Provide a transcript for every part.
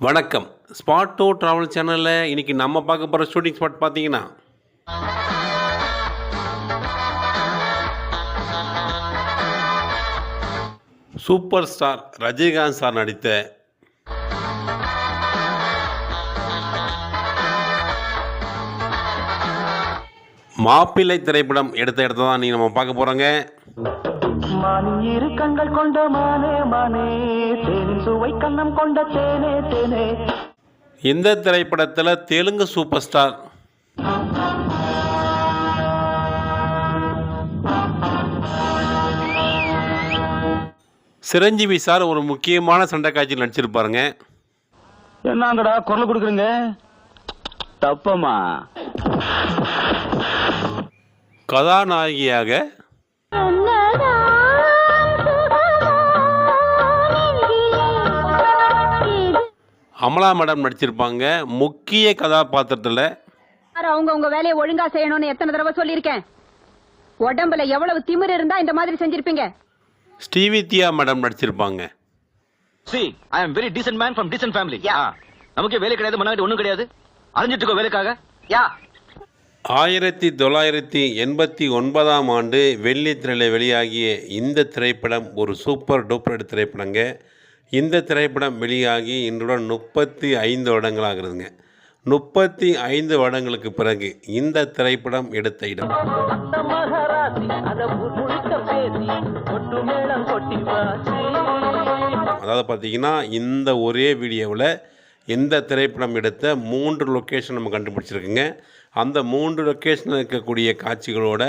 வணக்கம். Spot two travel சேனலில் இன்னைக்கு நம்ம பார்க்க போகிற ஷூட்டிங் ஸ்பாட் பார்த்தீங்கன்னா சூப்பர் ஸ்டார் ரஜினிகாந்த் சார் நடித்த மாப்பிள்ளை திரைப்படம் எடுத்த இடத்த தான் நீங்கள் நம்ம பார்க்க போகிறோங்க மானின் இரு கண்கள் கொண்ட மானே மானே. தேனின் சுவை கண்ணம் கொண்ட தேனே தேனே. இந்த திரைப்படத்தில் Telugu super star Chiranjeevi sir ஒரு முக்கியமான சண்டை காட்சியில் நடிச்சிருப்பாருங்க. என்னங்கடா குரல் கொடுக்குறீங்க? தப்பமா கதாநாயகியாக அமலா மேடம் நடிச்சிருப்பாங்க. முக்கிய கதாபாத்திரத்தில் யார் அவங்க உங்க வேலையை ஒழுங்கா செய்யணும்னு எத்தனை தடவை சொல்லியிருக்கேன். உடம்புல எவ்வளவு திமிரு இருந்தா இந்த மாதிரி செஞ்சிருப்பீங்க. ஸ்ரீவித்யா மேடம் நடிச்சிருப்பாங்க. See, I am very decent man from decent family. Yeah. நமக்கே வேலை கிடையாது மண்ணாடி ஒண்ணும் கிடையாது. அலைஞ்சிட்டு இருக்கோம் வேலைக்காக. யா ஆயிரத்தி தொள்ளாயிரத்தி எண்பத்தி ஒன்பதாம் ஆண்டு வெள்ளித்திரையில் வெளியாகிய இந்த திரைப்படம் ஒரு சூப்பர் டூப்பர் திரைப்படங்க. இந்த திரைப்படம் வெளியாகி இன்றுடன் முப்பத்தி ஐந்து வருடங்களாகிறதுங்க முப்பத்தி ஐந்து வருடங்களுக்கு பிறகு இந்த திரைப்படம் எடுத்த இடம். அதாவது பார்த்தீங்கன்னா இந்த ஒரே வீடியோவில் இந்த திரைப்படம் எடுத்த மூன்று லொக்கேஷன் நம்ம கண்டுபிடிச்சிருக்குங்க. அந்த மூன்று லொக்கேஷனில் இருக்கக்கூடிய காட்சிகளோட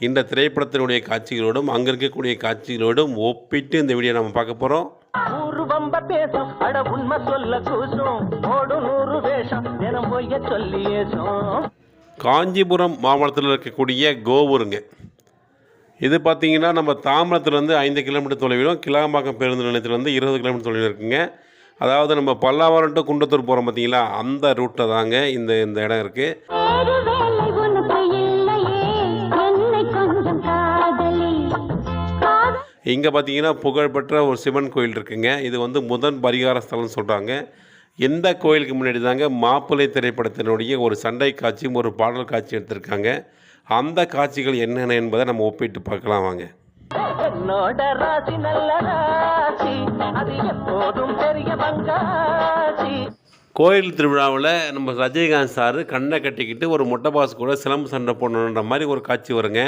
இந்த திரைப்படத்தினுடைய காட்சிகளோடும் அங்கே இருக்கக்கூடிய காட்சிகளோடும் ஒப்பிட்டு இந்த வீடியோ நம்ம பார்க்க போகிறோம் பேசம். அட உண்மை சொல்ல கூசும். ஓடு நூறு வேஷம். தினம் பொய்ய சொல்லி காஞ்சிபுரம் மாவட்டத்தில் இருக்கக்கூடிய கோவூருங்க. இது பார்த்திங்கன்னா நம்ம தாம்பரத்துலேருந்து ஐந்து கிலோமீட்டர் தொலைவிலும் கிளாம்பாக்கம் பேருந்து நிலையத்துலேருந்து இருபது கிலோமீட்டர் தொலைவில் இருக்குங்க. அதாவது நம்ம பல்லாவரம் டு குண்டத்தூர் போகிறோம் பார்த்தீங்களா? அந்த ரூட்டில் தாங்க இந்த இந்த இடம் இருக்குது இங்கே பார்த்தீங்கன்னா புகழ்பெற்ற ஒரு சிவன் கோயில் இருக்குங்க. இது வந்து முதன் பரிகார ஸ்தலம்னு சொல்கிறாங்க இந்த கோயிலுக்கு முன்னாடி தாங்க மாப்பிள்ளை திரைப்படத்தினுடைய ஒரு சண்டை காட்சியும் ஒரு பாடல் காட்சி எடுத்திருக்காங்க. அந்த காட்சிகள் என்னென்ன என்பதை நம்ம ஒப்பிட்டு பார்க்கலாம் வாங்க. என்னோட ராசி நல்ல ராசி. அது எப்போதும் பெரிய பங்காசி. கோயில் திருவிழாவில் நம்ம ரஜினிகாந்த் சார் கண்ணை கட்டிக்கிட்டு ஒரு மொட்டை பாஸ் கூட சிலம்பு சண்டை போடணுன்ற மாதிரி ஒரு காட்சி வருங்க.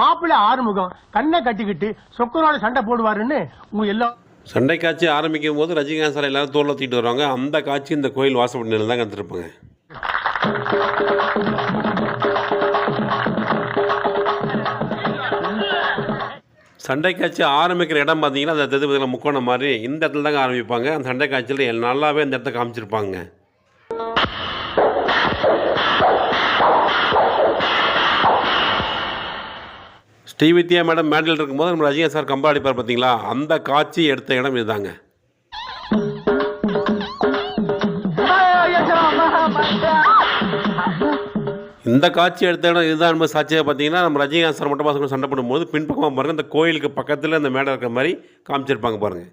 மாப்பிள்ள ஆறுமுகம் கண்ணை கட்டிக்கிட்டு சொக்கரோட சண்டை போடுவாருன்னு உங்க எல்லாம் சண்டை காட்சி ஆரம்பிக்கும் போது ரஜினிகாந்த் சார் எல்லாரும் தோல்ல தூக்கிட்டு வருவாங்க. அந்த காட்சி இந்த கோயில் வாசப்படியில் தான் கற்றுருப்பாங்க சண்டை காட்சி ஆரம்பிக்கிற இடம் பார்த்தீங்கன்னா அந்த தெதுபதியில் முக்கோணம் மாதிரி இந்த இடத்துல தாங்க ஆரம்பிப்பாங்க. அந்த சண்டை காட்சியில் நல்லாவே அந்த இடத்த காமிச்சிருப்பாங்க. ஸ்ரீவித்யா மேடம் மேடல் இருக்கும்போது நம்ம ரஜினி சார் கம்பா அடிப்பார் பார்த்தீங்களா? அந்த காட்சி எடுத்த இடம் இதுதாங்க. இந்த காட்சி எடுத்த இடம் இதுதான் நம்ம சாட்சியாக பார்த்தீங்கன்னா நம்ம ரஜினிகாந்த் சார் மட்டும் பாசம் சண்டை போடும்போது பின்பக்கமாக பாருங்கள் இந்த கோயிலுக்கு பக்கத்தில் இந்த மேடை இருக்கிற மாதிரி காமிச்சிருப்பாங்க பாருங்கள்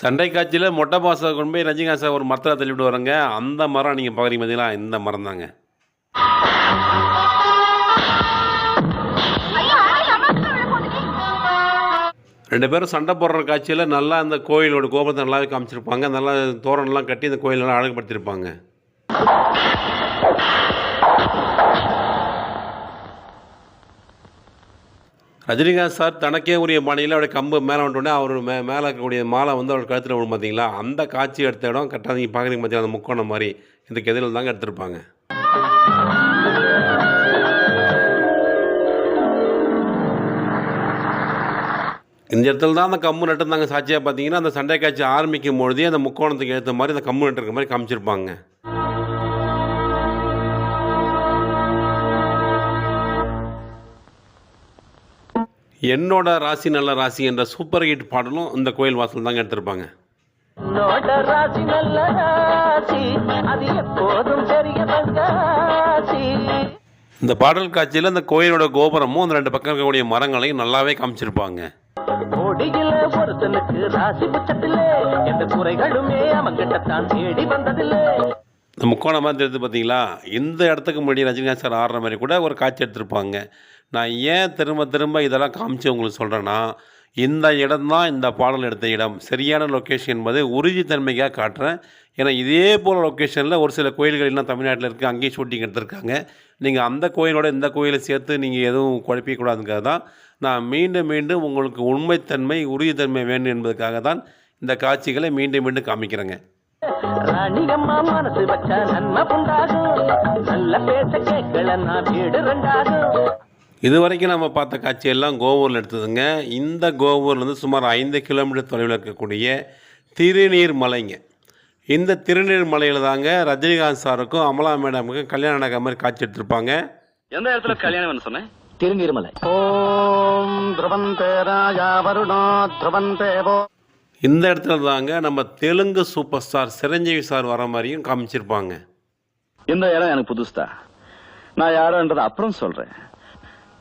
சண்டை காட்சியில் மொட்டை பாசை கொண்டு போய் ரஜினிகாந்த் சார் ஒரு மரத்தில் தள்ளிவிட்டு வராங்க அந்த மரம் நீங்கள் பார்க்குறீங்க பார்த்தீங்களா இந்த மரம் தாங்க ரெண்டு பேரும் சண்டை போடுற காட்சியில் நல்லா அந்த கோயிலோட கோபுரத்தை நல்லாவே காமிச்சிருப்பாங்க. நல்லா தோரணம்லாம் கட்டி அந்த கோயிலெல்லாம் அழகுபடுத்தியிருப்பாங்க. ரஜினிகாந்த் சார் தனக்கே உரிய பாணியில் அவருடைய கம்பு மேலே வந்துட்டோடனே அவர் மே மேலே இருக்கக்கூடிய மாலை வந்து அவர் கழுத்தில் விடும் பார்த்தீங்களா அந்த காட்சி எடுத்த இடம் கரெக்டாக நீங்கள் பார்க்குறீங்க பார்த்தீங்களா அந்த முக்கோணம் மாதிரி. இதுக்கு எதிரில் தாங்க எடுத்திருப்பாங்க. இந்த இடத்துல தான் அந்த கம்பு நட்டுருந்தாங்க. சாட்சியாக பார்த்தீங்கன்னா அந்த சண்டை காட்சி ஆரம்பிக்கும் பொழுதே அந்த முக்கோணத்துக்கு ஏற்ற மாதிரி அந்த கம்பு நட்டுருக்க மாதிரி காமிச்சிருப்பாங்க. என்னோட ராசி நல்ல ராசி என்ற சூப்பர் ஹிட் பாடலும் இந்த கோயில் வாசல் தாங்க எடுத்திருப்பாங்க. இந்த பாடல் காட்சியில் அந்த கோயிலோட கோபுரமும் அந்த ரெண்டு பக்கம் இருக்கக்கூடிய மரங்களையும் நல்லாவே காமிச்சிருப்பாங்க. இந்த முக்கோணம் மாதிரி தெரியுது பார்த்தீங்களா இந்த இடத்துக்கு முன்னாடி ரஜினிகாந்த் சார் ஆடுற மாதிரி கூட ஒரு காட்சி எடுத்திருப்பாங்க. நான் ஏன் திரும்ப திரும்ப இதெல்லாம் காமிச்சு உங்களுக்கு சொல்கிறேன்னா இந்த இடம் தான் இந்த பாடல் எடுத்த இடம். சரியான லொக்கேஷன் என்பது உறுதித்தன்மைக்காக காட்டுறேன். ஏன்னா இதே போல் லொக்கேஷனில் ஒரு சில கோயில்கள் எல்லாம் தமிழ்நாட்டில் இருக்குது அங்கேயும் ஷூட்டிங் எடுத்திருக்காங்க. நீங்கள் அந்த கோயிலோட இந்த கோயிலை சேர்த்து நீங்கள் எதுவும் குழப்பிக்கூடாதுங்கிறது தான். நான் மீண்டும் மீண்டும் உங்களுக்கு உண்மைத்தன்மை உறுதித்தன்மை வேண்டும் என்பதற்காக தான் இந்த காட்சிகளை மீண்டும் மீண்டும் காமிக்கிறேங்க. ராணி மனசு வச்சா நன்மை உண்டாகும். நல்ல வீடு ரெண்டாகும். இது வரைக்கும் நம்ம பார்த்த காட்சியெல்லாம் கோவூரில் எடுத்ததுங்க. இந்த கோவூர்லேருந்து சுமார் ஐந்து கிலோமீட்டர் தொலைவில் இருக்கக்கூடிய திருநீர் மலைங்க. இந்த திருநீர் மலையில் தாங்க ரஜினிகாந்த் சாருக்கும் அமலா மேடமுக்கும் கல்யாணம் நடக்கிற மாதிரி காட்சி எடுத்திருப்பாங்க. எந்த இடத்துல கல்யாணம் சொன்னேன்? திருநீர்மலை ஓம் திரவந்தே ராஜா வருணோ திரவந்தேவோ இந்த இடத்துல தாங்க நம்ம Telugu super star Chiranjeevi sir வர மாதிரியும் காமிச்சிருப்பாங்க. இந்த இடம் எனக்கு புதுசுதா நான் யாருன்றதை அப்புறம் சொல்றேன்.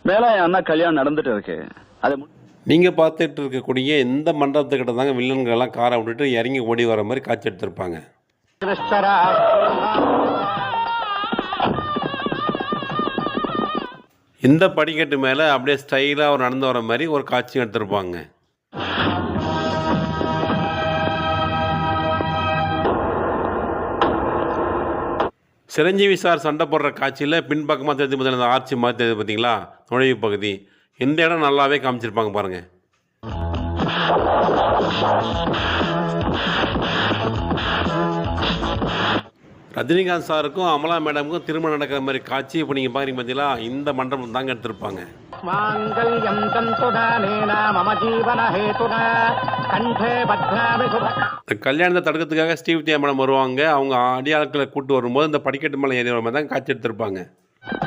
மேல அண்ணா கல்யாணம் நடந்துட்டு இருக்கு. அது நீங்கள் பார்த்துட்டு இருக்கக்கூடிய இந்த மண்டபத்துக்கிட்ட தாங்க வில்லன்கள்லாம் காரை விட்டுட்டு இறங்கி ஓடி வர மாதிரி காட்சி எடுத்திருப்பாங்க. இந்த படிக்கட்டு மேலே அப்படியே ஸ்டைலாக அவர் நடந்து வர மாதிரி ஒரு காட்சி எடுத்திருப்பாங்க. சிரஞ்சீவி சார் சண்டை போடுற காட்சியில் பின்பக்கமாக தெரிஞ்சு பார்த்தீங்கன்னா அந்த ஆர்ச்சி மாதிரி தெரியுது பார்த்தீங்களா? நுழைவு பகுதி. இந்த இடம் நல்லாவே காமிச்சிருப்பாங்க பாருங்கள் ரஜினிகாந்த் சாருக்கும் அமலா மேடமுக்கும் திருமணம் நடக்கிற மாதிரி காட்சி இப்போ நீங்கள் பார்க்குறீங்க பார்த்தீங்களா இந்த மண்டபம் தாங்க எடுத்திருப்பாங்க. இந்த கல்யாணத்தை தடுக்கிறதுக்காக ஸ்டீவ் தியா மேடம் வருவாங்க. அவங்க அடியாட்களை கூட்டு வரும்போது இந்த படிக்கட்டு மேலே ஏறி வர மாதிரி தான் காட்சி எடுத்திருப்பாங்க.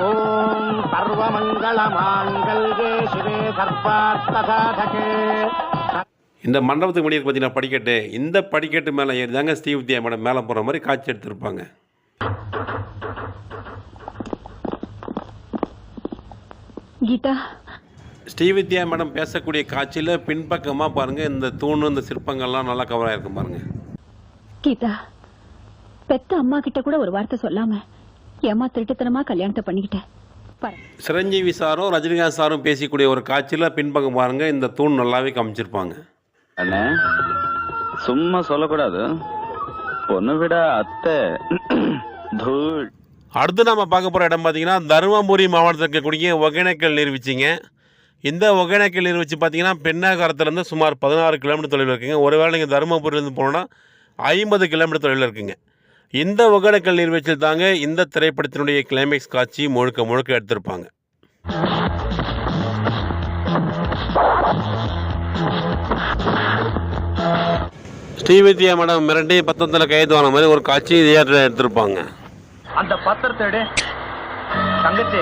ஓம் சர்வமங்கள மாங்கல்யே சிவே சர்வார்த்த சாதகே இந்த மண்டபத்துக்கு முன்னாடி பார்த்தீங்கன்னா படிக்கட்டு? இந்த படிக்கட்டு மேலே ஏறி தாங்க ஸ்டீவ் தியா மேடம் மேலே போகிற மாதிரி காட்சி எடுத்திருப்பாங்க. கீதா. ஸ்ரீவித்யா மேடம் பேசக்கூடிய காட்சியில் பின்பக்கமாக பாருங்கள் இந்த தூணு இந்த சிற்பங்கள்லாம் நல்லா கவர் ஆகிருக்கும் பாருங்கள் கீதா பெத்த அம்மா கிட்ட கூட ஒரு வார்த்தை சொல்லாம ஏமா திருட்டுத்தனமா கல்யாணத்தை பண்ணிக்கிட்டேன் சிரஞ்சீவி சாரும் ரஜினிகாந்த் சாரும் பேசிக்கூடிய ஒரு காட்சியில் பின்பக்கம் பாருங்கள் இந்த தூண் நல்லாவே காமிச்சிருப்பாங்க. அண்ணே சும்மா சொல்லக்கூடாது. பொண்ணு விட அத்தை தூள் அடுத்து நம்ம பார்க்க போகிற இடம் பார்த்திங்கன்னா தருமபுரி மாவட்டத்தில் இருக்கக்கூடிய ஒகேனக்கல் நீர்வீழ்ச்சிங்க இந்த ஒகேனக்கல் நீர்வீழ்ச்சி பார்த்தீங்கன்னா பெண்ணாகரத்துலேருந்து சுமார் பதினாறு கிலோமீட்டர் தொலைவில் இருக்குங்க. ஒருவேளை நீங்கள் தருமபுரியிலேருந்து போனோன்னா ஐம்பது கிலோமீட்டர் தொலைவில் இருக்குங்க. இந்த ஒகேனக்கல் நீர்வீழ்ச்சியில் தாங்க இந்த திரைப்படத்தினுடைய கிளைமேக்ஸ் காட்சி முழுக்க முழுக்க எடுத்திருப்பாங்க. ஸ்ரீவித்யா மேடம் மிரட்டி பத்தத்தில் கைது வாங்கின மாதிரி ஒரு காட்சி இதே எடுத்திருப்பாங்க. அந்த பத்திரத்தை எடு. தங்கச்சி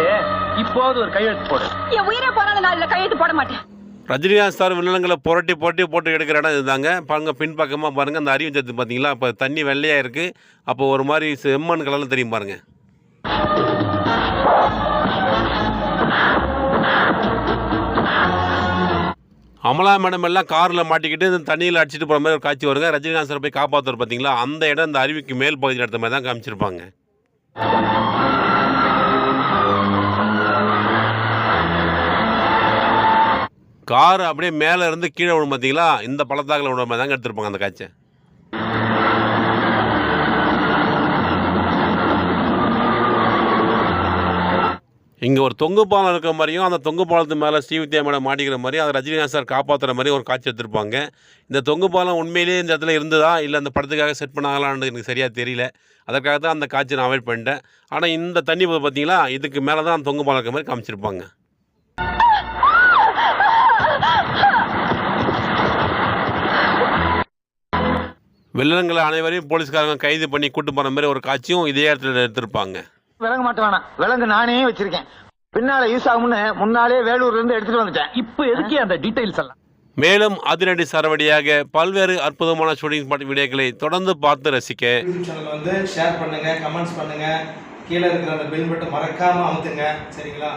இப்போது ஒரு கையெழுத்து போடு. என் உயிரை போனாலும் நான் இதுல கையெழுத்து போட மாட்டேன். ரஜினிகாந்த் சார் வில்லங்களை புரட்டி புரட்டி போட்டு எடுக்கிற இடம் இதுதாங்க. பாருங்க பின்பக்கமாக பாருங்கள் அந்த அறிவு சத்து பார்த்தீங்களா? அப்போ தண்ணி வெள்ளையாக இருக்குது அப்போ ஒரு மாதிரி செம்மண் கலரில் தெரியும் பாருங்க. அமலா மேடம் எல்லாம் காரில் மாட்டிக்கிட்டு இந்த தண்ணியில் அடிச்சிட்டு போகிற மாதிரி ஒரு காட்சி வருங்க. ரஜினிகாந்த் சார் போய் காப்பாற்றுவார் பார்த்தீங்களா? அந்த இடம் இந்த அருவிக்கு மேல் பகுதியில் எடுத்த மாதிரி தான் காமிச்சிருப்பாங்க. கார் அப்படியே மேலே இருந்து கீழே விழும் பார்த்தீங்களா இந்த பள்ளத்தாக்கில் விழுற மாதிரி தாங்க எடுத்திருப்பாங்க அந்த காட்சியை. இங்கே ஒரு தொங்கு பாலம் இருக்கிற மாதிரியும் அந்த தொங்கு பாலத்து மேலே ஸ்ரீவித்யா மேடம் மாட்டிக்கிற மாதிரி அதை ரஜினிகாந்த் சார் காப்பாற்றுற மாதிரி ஒரு காட்சி எடுத்திருப்பாங்க. இந்த தொங்கு பாலம் உண்மையிலேயே இந்த இடத்துல இருந்ததா? இல்லை அந்த படத்துக்காக செட் பண்ணாங்களான்னு எனக்கு சரியாக தெரியல. அதற்காக தான் அந்த காட்சி நான் அவாய்ட் பண்ணிட்டேன். ஆனால் இந்த தண்ணி பார்த்தீங்களா இதுக்கு மேலே தான் அந்த தொங்கு பாலம் இருக்கிற மாதிரி காமிச்சிருப்பாங்க. வில்லன்களை அனைவரையும் போலீஸ்காரங்க கைது பண்ணி கூட்டு போகிற மாதிரி ஒரு காட்சியும் இதே இடத்துல எடுத்திருப்பாங்க. விலங்கு மாட்ட வேணாம். விலங்கு நானே வச்சிருக்கேன். பின்னால யூஸ் ஆகும்னு முன்னாலே வேலூர்ல இருந்து எடுத்துட்டு வந்துட்டேன். இப்ப எதுக்கு அந்த டீடைல்ஸ் எல்லாம்? மேலும் அதிரடி சரவடியாக பல்வேறு அற்புதமான ஷூட்டிங் பாட்டு வீடியோக்களை தொடர்ந்து பார்த்து ரசிக்க யூடியூப் சேனல் வந்து ஷேர் பண்ணுங்க கமெண்ட்ஸ் பண்ணுங்க. கீழே இருக்கிற அந்த பெல் பட்டன் மறக்காம அமுத்துங்க. சரிங்களா?